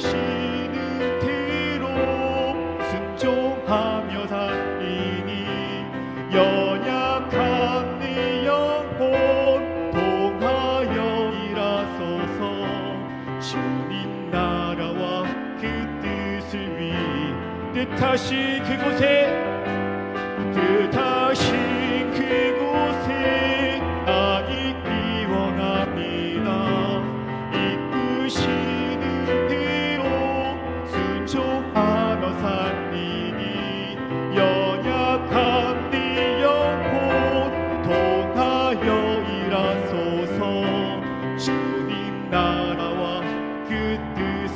이끄시는 대로 순종하며 살리니 연약한 내 영혼 통하여 일하소서. 주님 나라와 그 뜻을 위 뜻하신 그곳에 뜻하신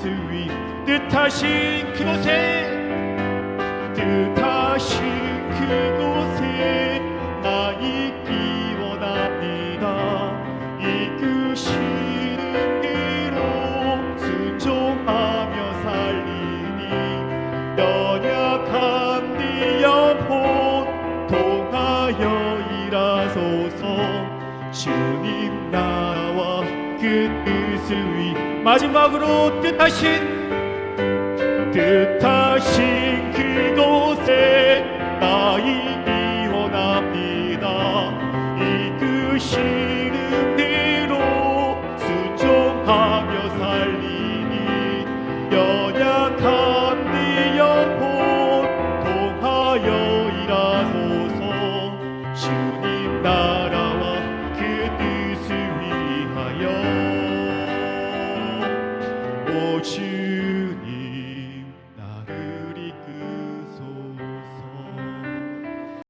위 뜻하신 그곳에 뜻하신 그곳에 나 있기 원합니다. 이끄시는 대로 순종하며 살리니 연약한 네 영혼 통하여 일하소서. 주님 나라와 그 뜻을 위 마지막으로 뜻하신 뜻하신 그곳에 나이 기원합니다. 이끄신 virtue.